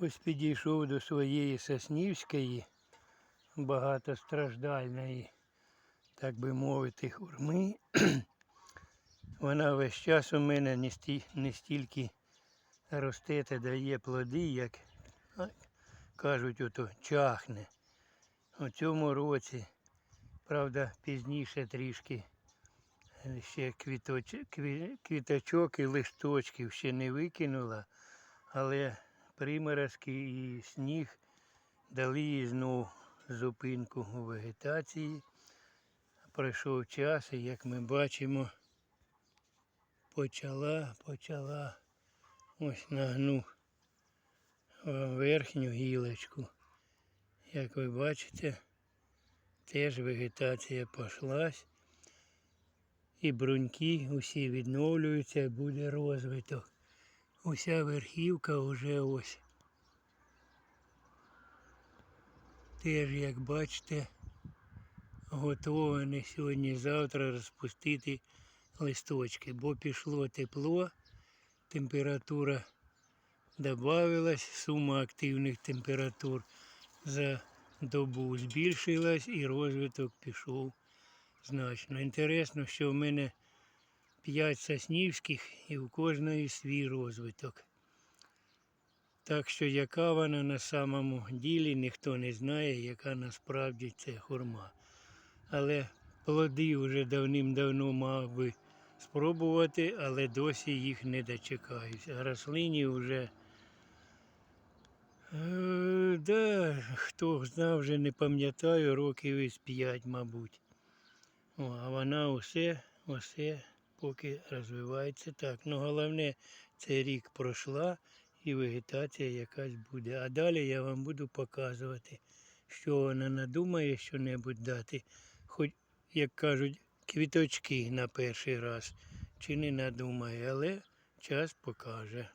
Ось підійшов до своєї Соснівської, багатостраждальної, так би мовити, хурми. Вона весь час у мене не, сті, не стільки росте та дає плоди, як а, кажуть, ото чахне. У цьому році, правда, пізніше трішки е, ще квіточ, квіточок і листочків ще не викинула, але приморозки і сніг дали їй знову зупинку у вегетації. Пройшов час, і як ми бачимо, почала, почала ось нагну верхню гілочку. Як ви бачите, теж вегетація пошлась. І бруньки усі відновлюються, буде розвиток. Уся верхівка вже ось. Теж, як бачите, готова на сьогодні-завтра розпустити листочки, бо пішло тепло, температура добавилась, сума активних температур за добу збільшилась і розвиток пішов значно. Інтересно, що в мене 5 соснівських і у кожної свій розвиток. Так що яка вона на самому ділі, ніхто не знає, яка насправді це хурма. Але плоди вже давним-давно мав би спробувати, але досі їх не дочекаюсь. А рослині вже, е, да, хто знав, вже не пам'ятаю, років із 5, мабуть. О, а вона усе, усе поки розвивається так. Ну головне, цей рік пройшла і вегетація якась буде. А далі я вам буду показувати, що вона надумає що-небудь дати, хоч, як кажуть, квіточки на перший раз, чи не надумає, але час покаже.